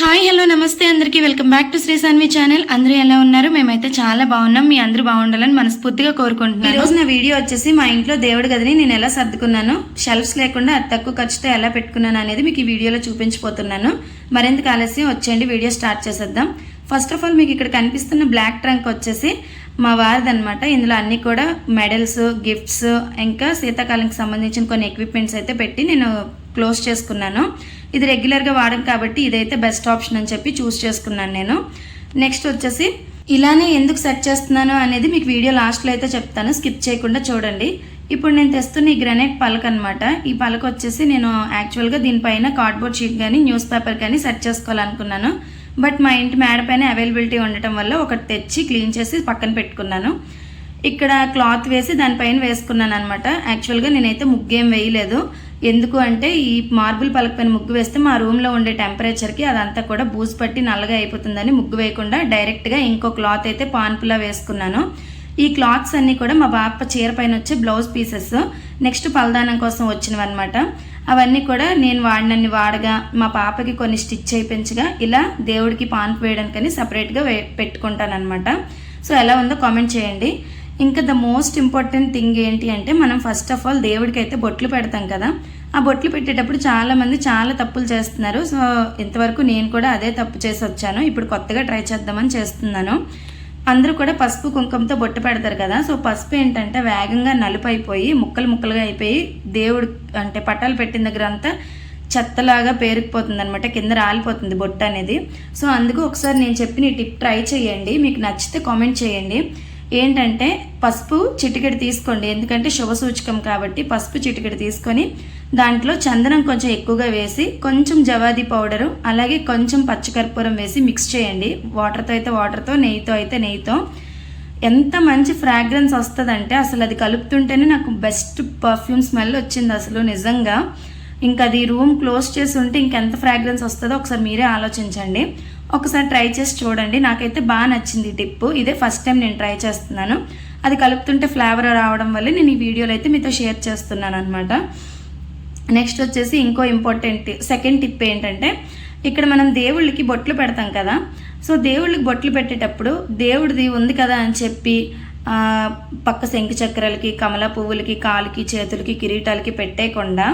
Hi hello నమస్తే. అందరికీ welcome back to Sri Saanvi channel. అందరూ ఎలా ఉన్నారు? మేమైతే చాలా బాగున్నాం. మీ అందరూ బాగుండాలని మనస్ఫూర్తిగా కోరుకుంటున్నాను. ఈ రోజు నా వీడియో వచ్చేసి మా ఇంట్లో దేవుడి గదిని నేను ఎలా సర్దుకున్నాను షెల్ఫ్స్ లేకుండా అతి తక్కువ ఖర్చుతో ఎలా పెట్టుకున్నాను అనేది మీకు ఈ వీడియోలో చూపించిపోతున్నాను మరింత ఆలస్యం? వచ్చేయండి వీడియో స్టార్ట్ చేసేద్దాం. ఫస్ట్ ఆఫ్ ఆల్ మీకు ఇక్కడ కనిపిస్తున్న బ్లాక్ ట్రంక్ వచ్చేసి మా వారిదనమాట ఇందులో అన్ని కూడా మెడల్స్ గిఫ్ట్స్ ఇంకా శీతాకాలంకి సంబంధించిన కొన్ని ఎక్విప్మెంట్స్ అయితే పెట్టి నేను క్లోజ్ చేసుకున్నాను. ఇది రెగ్యులర్గా వాడడం కాబట్టి ఇదైతే బెస్ట్ ఆప్షన్ అని చెప్పి చూస్ చేసుకున్నాను నేను. నెక్స్ట్ వచ్చేసి ఇలానే ఎందుకు సెట్ చేస్తున్నాను అనేది మీకు వీడియో లాస్ట్లో అయితే చెప్తాను. స్కిప్ చేయకుండా చూడండి. ఇప్పుడు నేను తెస్తున్న ఈ గ్రనైట్ పలక అనమాట ఈ పలక వచ్చేసి నేను యాక్చువల్గా దీనిపైన కార్డ్బోర్డ్ షీట్ కానీ న్యూస్ పేపర్ కానీ సెట్ చేసుకోవాలనుకున్నాను. బట్ మా ఇంటి మేడ పైన అవైలబిలిటీ ఉండటం వల్ల ఒకటి తెచ్చి క్లీన్ చేసి పక్కన పెట్టుకున్నాను. ఇక్కడ క్లాత్ వేసి దానిపైన వేసుకున్నాను అనమాట యాక్చువల్గా నేనైతే ముగ్గేం వేయలేదు. ఎందుకు అంటే ఈ మార్బుల్ పలక పైన ముగ్గు వేస్తే మా రూమ్లో ఉండే టెంపరేచర్కి అదంతా కూడా బూజు పట్టి నల్లగా అయిపోతుందని ముగ్గు వేయకుండా డైరెక్ట్గా ఇంకో క్లాత్ అయితే పాన్పులా వేసుకున్నాను. ఈ క్లాత్స్ అన్నీ కూడా మా బాప చీర పైన వచ్చే బ్లౌజ్ పీసెస్ నెక్స్ట్ పలదానం కోసం వచ్చినవి అనమాట అవన్నీ కూడా నేను వాడినన్ని వాడగా మా పాపకి కొన్ని స్టిచ్ అయిపించగా ఇలా దేవుడికి పాన్పు వేయడానికని సపరేట్గా వే పెట్టుకుంటాను అనమాట సో ఎలా ఉందో కామెంట్ చేయండి. ఇంకా ద మోస్ట్ ఇంపార్టెంట్ థింగ్ ఏంటి అంటే మనం ఫస్ట్ ఆఫ్ ఆల్ దేవుడికి అయితే బొట్లు పెడతాం కదా. ఆ బొట్లు పెట్టేటప్పుడు చాలామంది చాలా తప్పులు చేస్తున్నారు. సో ఇంతవరకు నేను కూడా అదే తప్పు చేసి వచ్చాను. ఇప్పుడు కొత్తగా ట్రై చేద్దామని చేస్తున్నాను. అందరూ కూడా పసుపు కుంకుమతో బొట్టు పెడతారు కదా. సో పసుపు ఏంటంటే వేగంగా నలుపు అయిపోయి ముక్కలు ముక్కలుగా అయిపోయి దేవుడు అంటే పట్టాలు పెట్టిన దగ్గర అంతా చెత్తలాగా పేరుకుపోతుంది అనమాట కింద రాలిపోతుంది బొట్టు అనేది. సో అందుకు ఒకసారి నేను చెప్పిన ఈ టిప్ ట్రై చేయండి. మీకు నచ్చితే కామెంట్ చేయండి. ఏంటంటే పసుపు చిటికెడు తీసుకోండి. ఎందుకంటే శుభ సూచకం కాబట్టి పసుపు చిటికెడు తీసుకొని దాంట్లో చందనం కొంచెం ఎక్కువగా వేసి కొంచెం జవాది పౌడరు అలాగే కొంచెం పచ్చకర్పూరం వేసి మిక్స్ చేయండి. వాటర్తో అయితే వాటర్తో నెయ్యితో అయితే నెయ్యితో. ఎంత మంచి ఫ్రాగ్రెన్స్ వస్తుందంటే అసలు అది కలుపుతుంటేనే నాకు బెస్ట్ పర్ఫ్యూమ్ స్మెల్ వచ్చింది అసలు నిజంగా. ఇంకా అది రూమ్ క్లోజ్ చేసి ఉంటే ఇంకెంత ఫ్రాగ్రెన్స్ వస్తుందో ఒకసారి మీరే ఆలోచించండి. ఒకసారి ట్రై చేసి చూడండి. నాకైతే బాగా నచ్చింది టిప్ ఇదే ఫస్ట్ టైం నేను ట్రై చేస్తున్నాను. అది కలుపుతుంటే ఫ్లేవర్ రావడం వల్ల నేను ఈ వీడియోలో అయితే మీతో షేర్ చేస్తున్నాను అనమాట నెక్స్ట్ వచ్చేసి ఇంకో ఇంపార్టెంట్ సెకండ్ టిప్ ఏంటంటే ఇక్కడ మనం దేవుళ్ళకి బొట్లు పెడతాం కదా. సో దేవుళ్ళకి బొట్లు పెట్టేటప్పుడు దేవుడిది ఉంది కదా అని చెప్పి పక్క శంకు చక్రాలకి కమల పువ్వులకి కాలుకి చేతులకి కిరీటాలకి పెట్టేయకుండా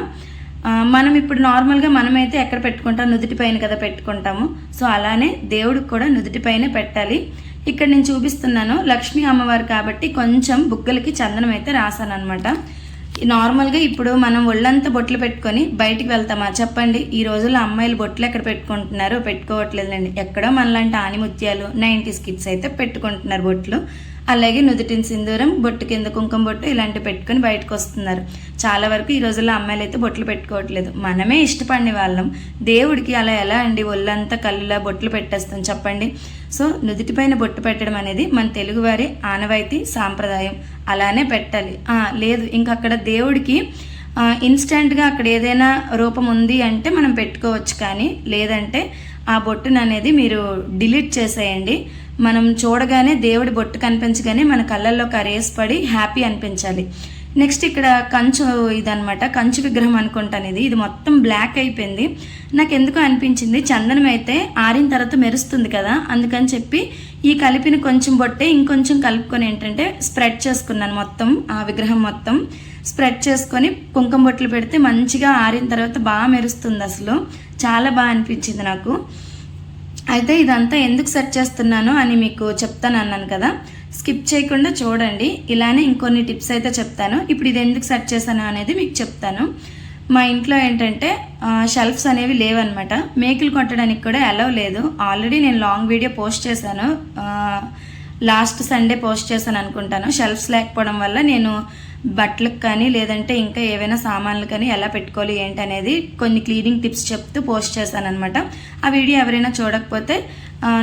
మనం ఇప్పుడు నార్మల్గా మనమైతే ఎక్కడ పెట్టుకుంటాం? నుదుటి పైన కదా పెట్టుకుంటాము. సో అలానే దేవుడికి కూడా నుదుటి పైన పెట్టాలి. ఇక్కడ నేను చూపిస్తున్నాను. లక్ష్మీ అమ్మవారు కాబట్టి కొంచెం బుగ్గలకి చందనం అయితే రాశాను అనమాట నార్మల్గా ఇప్పుడు మనం ఒళ్ళంతా బొట్లు పెట్టుకొని బయటికి వెళ్తామా? చెప్పండి. ఈ రోజుల్లో అమ్మాయిలు బొట్లు ఎక్కడ పెట్టుకుంటున్నారు పెట్టుకోవట్లేదండి ఎక్కడో మనలాంటి ఆనిముత్యాలు నైంటీస్ కిడ్స్ అయితే పెట్టుకుంటున్నారు బొట్లు. అలాగే నుదుటిన సింధూరం బొట్టు కింద కుంకుమ బొట్టు ఇలాంటివి పెట్టుకొని బయటకు వస్తున్నారు. చాలా వరకు ఈ రోజుల్లో అమ్మాయిలు అయితే బొట్లు పెట్టుకోవట్లేదు. మనమే ఇష్టపడిన వాళ్ళం. దేవుడికి అలా ఎలా అండి? ఒళ్ళంతా కళ్ళులా బొట్లు పెట్టేస్తాం చెప్పండి. సో నుదుటిపైన బొట్టు పెట్టడం అనేది మన తెలుగువారి ఆనవాయితీ సాంప్రదాయం. అలానే పెట్టాలి. లేదు. ఇంక అక్కడ దేవుడికి ఇన్స్టెంట్గా అక్కడ ఏదైనా రూపం ఉంది అంటే మనం పెట్టుకోవచ్చు కానీ లేదంటే ఆ బొట్టును అనేది మీరు డిలీట్ చేసేయండి. మనం చూడగానే దేవుడి బొట్టు కనిపించగానే మన కళ్ళల్లో కరేసి పడి హ్యాపీ అనిపించాలి. నెక్స్ట్ ఇక్కడ కంచు ఇదనమాట కంచు విగ్రహం అనుకుంటాను ఇది ఇది మొత్తం బ్లాక్ అయిపోయింది. నాకు ఎందుకు అనిపించింది. చందనం అయితే ఆరిన తర్వాత మెరుస్తుంది కదా. అందుకని చెప్పి ఈ కలిపిన కొంచెం బొట్టే ఇంకొంచెం కలుపుకొని ఏంటంటే స్ప్రెడ్ చేసుకున్నాను మొత్తం ఆ విగ్రహం మొత్తం. స్ప్రెడ్ చేసుకొని కుంకుమ బొట్లు పెడితే మంచిగా ఆరిన తర్వాత బాగా మెరుస్తుంది అసలు. చాలా బాగా అనిపించింది నాకు. అయితే ఇదంతా ఎందుకు సెట్ చేస్తున్నాను అని మీకు చెప్తాను అన్నాను కదా. స్కిప్ చేయకుండా చూడండి. ఇలానే ఇంకొన్ని టిప్స్ అయితే చెప్తాను. ఇప్పుడు ఇది ఎందుకు సెట్ చేశాను అనేది మీకు చెప్తాను. మా ఇంట్లో ఏంటంటే షెల్ఫ్స్ అనేవి లేవన్నమాట. మేకులు కొట్టడానికి కూడా అలవ్ లేదు. ఆల్రెడీ నేను లాంగ్ వీడియో పోస్ట్ చేశాను. లాస్ట్ సండే పోస్ట్ చేశాను అనుకుంటాను. షెల్ఫ్స్ లేకపోవడం వల్ల నేను బట్టలకు కానీ లేదంటే ఇంకా ఏవైనా సామాన్లు కానీ ఎలా పెట్టుకోవాలి ఏంటి అనేది కొన్ని క్లీనింగ్ టిప్స్ చెప్తూ పోస్ట్ చేశాను అనమాట ఆ వీడియో ఎవరైనా చూడకపోతే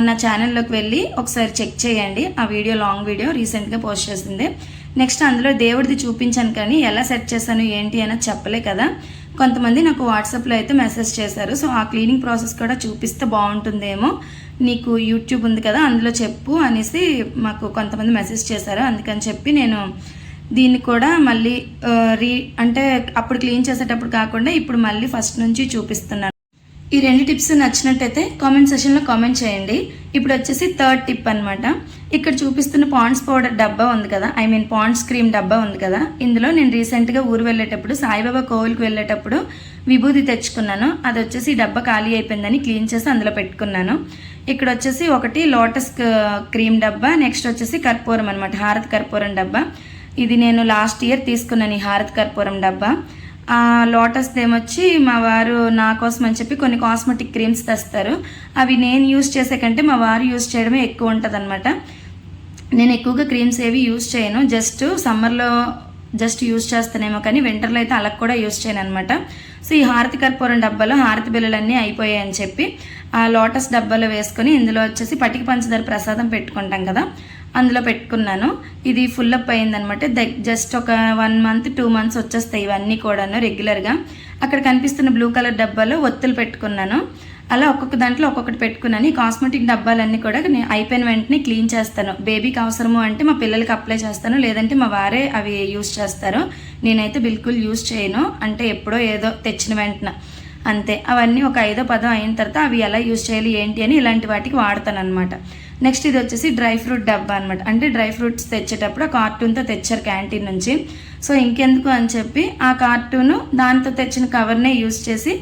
నా ఛానల్లోకి వెళ్ళి ఒకసారి చెక్ చేయండి. ఆ వీడియో లాంగ్ వీడియో రీసెంట్గా పోస్ట్ చేసింది. నెక్స్ట్ అందులో దేవుడిది చూపించాను కానీ ఎలా సెట్ చేశాను ఏంటి అనేది చెప్పలే కదా. కొంతమంది నాకు వాట్సాప్లో అయితే మెసేజ్ చేశారు. సో ఆ క్లీనింగ్ ప్రాసెస్ కూడా చూపిస్తే బాగుంటుందేమో. నీకు యూట్యూబ్ ఉంది కదా అందులో చెప్పు అనేసి మాకు కొంతమంది మెసేజ్ చేశారు. అందుకని చెప్పి నేను దీన్ని కూడా మళ్ళీ రీ అంటే అప్పుడు క్లీన్ చేసేటప్పుడు కాకుండా ఇప్పుడు మళ్ళీ ఫస్ట్ నుంచి చూపిస్తున్నాను. ఈ రెండు టిప్స్ నచ్చినట్టయితే కామెంట్ సెషన్లో కామెంట్ చేయండి. ఇప్పుడు వచ్చేసి థర్డ్ టిప్ అన్నమాట. ఇక్కడ చూపిస్తున్న పాండ్స్ పౌడర్ డబ్బా ఉంది కదా ఐ మీన్ పాండ్స్ క్రీమ్ డబ్బా ఉంది కదా ఇందులో నేను రీసెంట్గా ఊరు వెళ్ళేటప్పుడు సాయిబాబా కోవిల్కి వెళ్ళేటప్పుడు విభూది తెచ్చుకున్నాను. అది వచ్చేసి ఈ డబ్బా ఖాళీ అయిపోయిందని క్లీన్ చేసి అందులో పెట్టుకున్నాను. ఇక్కడ వచ్చేసి ఒకటి లోటస్ క్రీమ్ డబ్బా నెక్స్ట్ వచ్చేసి కర్పూరం అనమాట హారత్ కర్పూరం డబ్బా. ఇది నేను లాస్ట్ ఇయర్ తీసుకున్నాను ఈ హారత్ కర్పూరం డబ్బా. ఆ లోటస్ దేమొచ్చి మా వారు నా కోసం అని చెప్పి కొన్ని కాస్మెటిక్ క్రీమ్స్ తెస్తారు. అవి నేను యూస్ చేసే కంటే మా వారు యూస్ చేయడమే ఎక్కువ ఉంటుంది నేను ఎక్కువగా క్రీమ్స్ ఏవి యూస్ చేయను. జస్ట్ సమ్మర్లో జస్ట్ యూస్ చేస్తానేమో కానీ వింటర్లో అయితే అలా కూడా యూస్ చేయను అనమాట సో ఈ హారతి కర్పూరం డబ్బాలో హారతి బిళ్ళలన్నీ అయిపోయాయని చెప్పి ఆ లోటస్ డబ్బాలో వేసుకొని ఇందులో వచ్చేసి పటికి పంచదార ప్రసాదం పెట్టుకుంటాం కదా. అందులో పెట్టుకున్నాను. ఇది ఫుల్ అప్ అయిందనమాట. జస్ట్ ఒక వన్ మంత్ టూ మంత్స్ వచ్చేస్తాయి ఇవన్నీ కూడాను రెగ్యులర్గా అక్కడ కనిపిస్తున్న బ్లూ కలర్ డబ్బాలో ఒత్తులు పెట్టుకున్నాను. అలా ఒక్కొక్క దాంట్లో ఒక్కొక్కటి పెట్టుకున్నాను. ఈ కాస్మెటిక్ డబ్బాలన్నీ కూడా నేను అయిపోయిన వెంటనే క్లీన్ చేస్తాను. బేబీకి అవసరము అంటే మా పిల్లలకి అప్లై చేస్తాను. లేదంటే మా వారే అవి యూస్ చేస్తారు. నేనైతే బిల్కుల్ యూస్ చేయను. అంటే ఎప్పుడో ఏదో తెచ్చిన వెంటనే. అంతే. అవన్నీ ఒక ఐదో పదో అయిన తర్వాత అవి ఎలా యూస్ చేయాలి ఏంటి అని ఇలాంటి వాటికి వాడతాను అనమాట నెక్స్ట్ ఇది వచ్చేసి డ్రై ఫ్రూట్ డబ్బా అనమాట అంటే డ్రై ఫ్రూట్స్ తెచ్చేటప్పుడు ఆ కార్టూన్తో తెచ్చారు క్యాంటీన్ నుంచి. సో ఇంకెందుకు అని చెప్పి ఆ కార్టూను దాంతో తెచ్చిన కవర్నే యూజ్ చేసి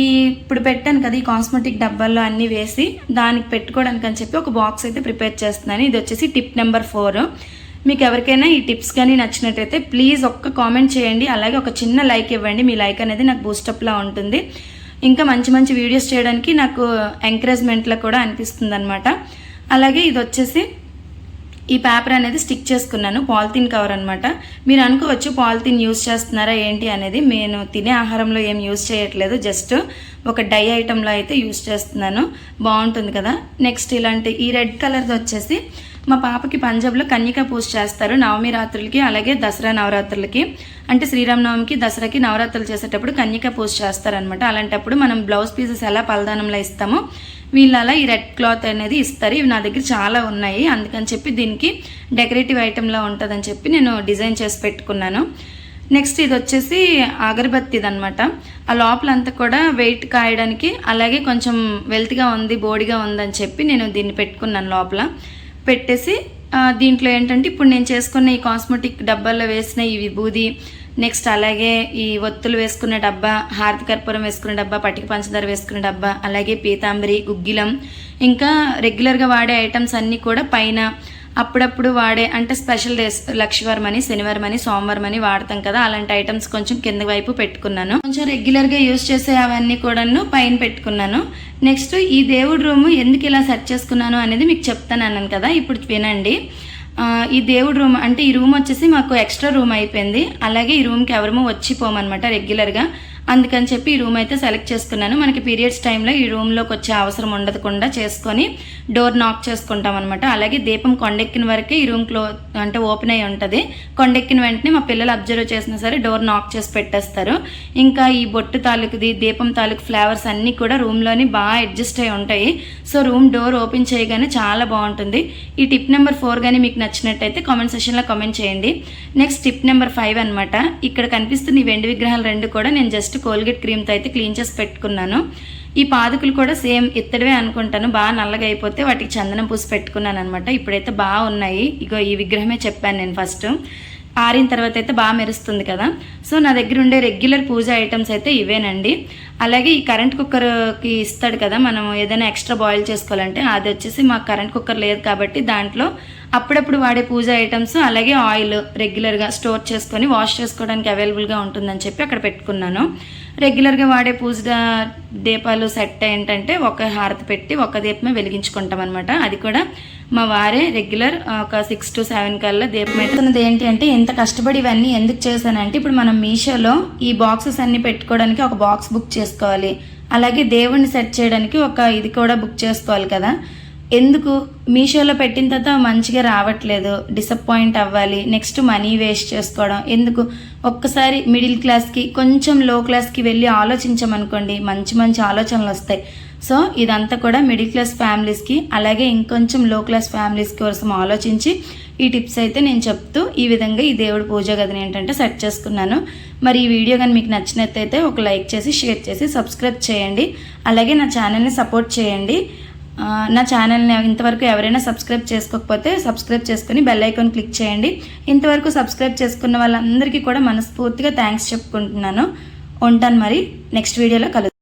ఈ ఇప్పుడు పెట్టాను కదా ఈ కాస్మెటిక్ డబ్బాల్లో అన్నీ వేసి దానికి పెట్టుకోవడానికి అని చెప్పి ఒక బాక్స్ అయితే ప్రిపేర్ చేస్తున్నాను. ఇది వచ్చేసి టిప్ నెంబర్ ఫోర్ మీకు ఎవరికైనా ఈ టిప్స్ కానీ నచ్చినట్టయితే ప్లీజ్ ఒక్క కామెంట్ చేయండి. అలాగే ఒక చిన్న లైక్ ఇవ్వండి. మీ లైక్ అనేది నాకు బూస్టప్లా ఉంటుంది. ఇంకా మంచి మంచి వీడియోస్ చేయడానికి నాకు ఎంకరేజ్మెంట్లో కూడా అనిపిస్తుంది అనమాట అలాగే ఇది వచ్చేసి ఈ పేపర్ అనేది స్టిక్ చేసుకున్నాను. పాలిథిన్ కవర్ అనమాట మీరు అనుకోవచ్చు పాలిథిన్ యూస్ చేస్తున్నారా ఏంటి అనేది. నేను తినే ఆహారంలో ఏం యూస్ చేయట్లేదు. జస్ట్ ఒక డై ఐటెంలో అయితే యూస్ చేస్తున్నాను. బాగుంటుంది కదా. నెక్స్ట్ ఇలాంటి ఈ రెడ్ కలర్ది వచ్చేసి మా పాపకి పంజాబ్లో కన్యక పూజ చేస్తారు. నవమి రాత్రులకి అలాగే దసరా నవరాత్రులకి. అంటే శ్రీరామనవమికి దసరాకి నవరాత్రులు చేసేటప్పుడు కన్యక పూజ చేస్తారనమాట అలాంటప్పుడు మనం బ్లౌజ్ పీసెస్ ఎలా పలదానంలో ఇస్తామో వీళ్ళు అలా ఈ రెడ్ క్లాత్ అనేది ఇస్తారు. ఇవి నా దగ్గర చాలా ఉన్నాయి. అందుకని చెప్పి దీనికి డెకరేటివ్ ఐటెంలా ఉంటుందని చెప్పి నేను డిజైన్ చేసి పెట్టుకున్నాను. నెక్స్ట్ ఇది వచ్చేసి అగరబత్తిది అనమాట ఆ లోపలంతా కూడా వెయిట్ కాయడానికి అలాగే కొంచెం వెల్త్గా ఉంది బోడిగా ఉందని చెప్పి నేను దీన్ని పెట్టుకున్నాను లోపల. పెట్టేసి దీంట్లో ఏంటంటే ఇప్పుడు నేను చేసుకున్న ఈ కాస్మెటిక్ డబ్బాల్లో వేసిన ఈ విభూది నెక్స్ట్ అలాగే ఈ ఒత్తులు వేసుకున్న డబ్బా హారతి కర్పూరం వేసుకున్న డబ్బా పట్టిక పంచదార వేసుకున్న డబ్బా అలాగే పీతాంబరి గుగ్గిలం ఇంకా రెగ్యులర్గా వాడే ఐటమ్స్ అన్నీ కూడా పైన అప్పుడప్పుడు వాడే అంటే స్పెషల్ డేస్ లక్ష్మీవారం అని శనివారం అని సోమవారం అని వాడతాం కదా అలాంటి ఐటమ్స్ కొంచెం కింద వైపు పెట్టుకున్నాను. కొంచెం రెగ్యులర్గా యూస్ చేసే అవన్నీ కూడాను పైన పెట్టుకున్నాను. నెక్స్ట్ ఈ దేవుడి రూమ్ ఎందుకు ఇలా సెట్ చేసుకున్నాను అనేది మీకు చెప్తాను అన్నాను కదా ఇప్పుడు వినండి. ఈ దేవుడి రూమ్ అంటే ఈ రూమ్ వచ్చేసి మాకు ఎక్స్ట్రా రూమ్ అయిపోయింది. అలాగే ఈ రూమ్కి ఎవరమో వచ్చిపోమన్నమాట రెగ్యులర్గా. అందుకని చెప్పి ఈ రూమ్ అయితే సెలెక్ట్ చేసుకున్నాను మనకి పీరియడ్స్ టైంలో ఈ రూమ్లోకి వచ్చే అవసరం ఉండకుండా చేసుకొని డోర్ నాక్ చేసుకుంటాం అనమాట అలాగే దీపం కొండెక్కిన వరకే ఈ రూమ్ క్లో అంటే ఓపెన్ అయి ఉంటుంది. కొండెక్కిన వెంటనే మా పిల్లలు అబ్జర్వ్ చేసినా సరే డోర్ నాక్ చేసి పెట్టేస్తారు. ఇంకా ఈ బొట్టు తాలూకుది దీపం తాలూకు ఫ్లేవర్స్ అన్నీ కూడా రూమ్లోని బాగా అడ్జస్ట్ అయి ఉంటాయి. సో రూమ్ డోర్ ఓపెన్ చేయగానే చాలా బాగుంటుంది. ఈ టిప్ నెంబర్ ఫోర్ కానీ మీకు నచ్చినట్టయితే కామెంట్ సెషన్లో కామెంట్ చేయండి. నెక్స్ట్ టిప్ నెంబర్ ఫైవ్ అనమాట ఇక్కడ కనిపిస్తున్న ఈ వెండి విగ్రహాలు రెండు కూడా నేను జస్ట్ కోల్గేట్ క్రీమ్తో అయితే క్లీన్ చేసి పెట్టుకున్నాను. ఈ పాదుకులు కూడా సేమ్ ఇత్తడివే అనుకుంటాను. బాగా నల్లగా అయిపోతే వాటికి చందనం పూసి పెట్టుకున్నాను అనమాట ఇప్పుడైతే బాగా ఉన్నాయి. ఇగో ఈ విగ్రహమే చెప్పాను నేను ఫస్ట్. ఆరిన తర్వాత అయితే బాగా మెరుస్తుంది కదా. సో నా దగ్గర ఉండే రెగ్యులర్ పూజ ఐటమ్స్ అయితే ఇవేనండి. అలాగే ఈ కరెంట్ కుక్కర్కి ఇస్తాడు కదా మనం ఏదైనా ఎక్స్ట్రా బాయిల్ చేసుకోవాలంటే అది వచ్చేసి మాకు కరెంట్ కుక్కర్ లేదు కాబట్టి దాంట్లో అప్పుడప్పుడు వాడే పూజ ఐటమ్స్ అలాగే ఆయిల్ రెగ్యులర్గా స్టోర్ చేసుకొని వాష్ చేసుకోవడానికి అవైలబుల్గా ఉంటుందని చెప్పి అక్కడ పెట్టుకున్నాను. రెగ్యులర్గా వాడే పూజ దీపాలు సెట్ ఏంటంటే ఒక హారతి పెట్టి ఒక దీపమే వెలిగించుకుంటాం అనమాట అది కూడా మా వారే రెగ్యులర్ ఒక సిక్స్ టు సెవెన్ కల్లా దీపం అవుతున్నది ఏంటి అంటే ఎంత కష్టపడి ఇవన్నీ ఎందుకు చేశానంటే ఇప్పుడు మనం మీషోలో ఈ బాక్సెస్ అన్ని పెట్టుకోవడానికి ఒక బాక్స్ బుక్ చేసుకోవాలి. అలాగే దేవుణ్ణి సెట్ చేయడానికి ఒక ఇది కూడా బుక్ చేసుకోవాలి కదా. ఎందుకు? మీషోలో పెట్టిన తర్వాత మంచిగా రావట్లేదు డిసప్పాయింట్ అవ్వాలి నెక్స్ట్ మనీ వేస్ట్ చేసుకోవడం. ఎందుకు? ఒక్కసారి మిడిల్ క్లాస్కి కొంచెం లో క్లాస్కి వెళ్ళి ఆలోచించమనుకోండి మంచి మంచి ఆలోచనలు వస్తాయి. సో ఇదంతా కూడా మిడిల్ క్లాస్ ఫ్యామిలీస్కి అలాగే ఇంకొంచెం లో క్లాస్ ఫ్యామిలీస్ కోసం ఆలోచించి ఈ టిప్స్ అయితే నేను చెప్తూ ఈ విధంగా ఈ దేవుడి పూజ గదిని ఏంటంటే సెట్ చేసుకున్నాను. మరి ఈ వీడియో కానీ మీకు నచ్చినట్టయితే ఒక లైక్ చేసి షేర్ చేసి సబ్స్క్రైబ్ చేయండి. అలాగే నా ఛానల్ని సపోర్ట్ చేయండి. నా ఛానల్ని ఇంతవరకు ఎవరైనా సబ్స్క్రైబ్ చేసుకోకపోతే సబ్స్క్రైబ్ చేసుకుని బెల్ ఐకాన్ క్లిక్ చేయండి. ఇంతవరకు సబ్స్క్రైబ్ చేసుకున్న వాళ్ళందరికీ కూడా మనస్ఫూర్తిగా థ్యాంక్స్ చెప్పుకుంటున్నాను. ఉంటాను మరి. నెక్స్ట్ వీడియోలో కలుద్దాం.